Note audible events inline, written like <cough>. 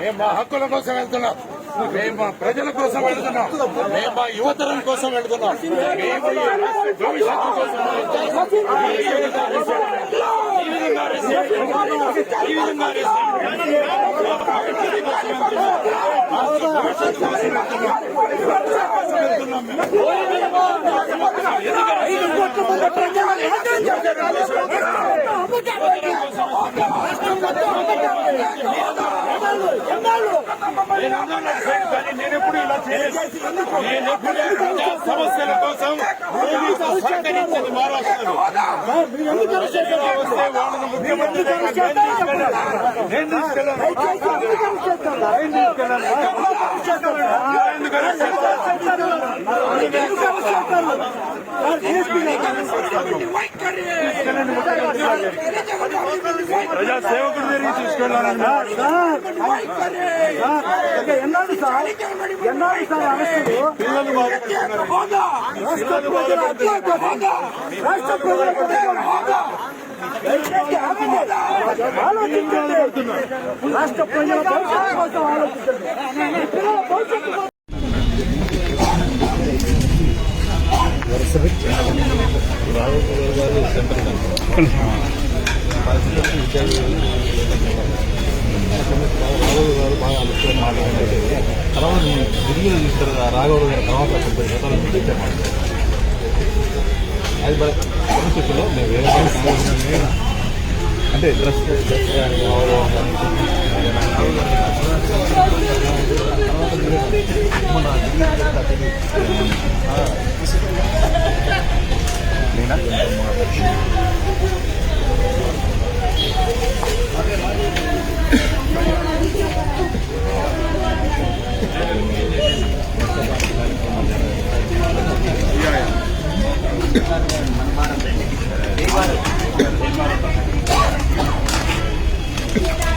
మేము మా హక్కుల కోసం వెళ్తున్నాం. మేము మా ప్రజల కోసం వెళ్తున్నాం. మేము మా యువతరం కోసం వెళ్తున్నాం. మేము భవిష్యత్తు కోసం ఈ విధంగా ఈ విధంగా భవిష్యత్తు కోసం వెళ్తున్నాం. రాష్ట్ర భవిష్యత్తు కోసం వెళ్తున్నాం. వెళ్తున్నాం మేము. నేను అన్నాను కానీ నేను ఎప్పుడు ఇలా నేను సమస్యల కోసం పోలీసు మహారాష్ట్రలో వస్తే వాళ్ళని ముఖ్యమంత్రి నేను తీసుకెళ్ళాను. ఎందుకు ప్రజా సేవకుడు తిరిగి తీసుకెళ్ళాలన్నా ఎన్నాడు సార్ ఎన్నాడు సార్ అరెస్టులు రాష్ట్ర ప్రజల రాష్ట్ర ప్రజల కోసం ఆలోచించండి. రాష్ట్ర ప్రజల భవిష్యత్తు కోసం ఆలోచించండి. పిల్లల భవిష్యత్తు కోసం గారు బాగా ఆలోచన మాట్లాడారు తర్వాత ఢిల్లీలో చూస్తారు రాఘవ గారు తర్వాత తొంభై శాతాల నుంచి ఇచ్చారు అది పరిస్థితుల్లో మేము వేరే అంటే డ్రెస్ డ్రెస్ కానీ తర్వాత Yeah, <laughs> yeah.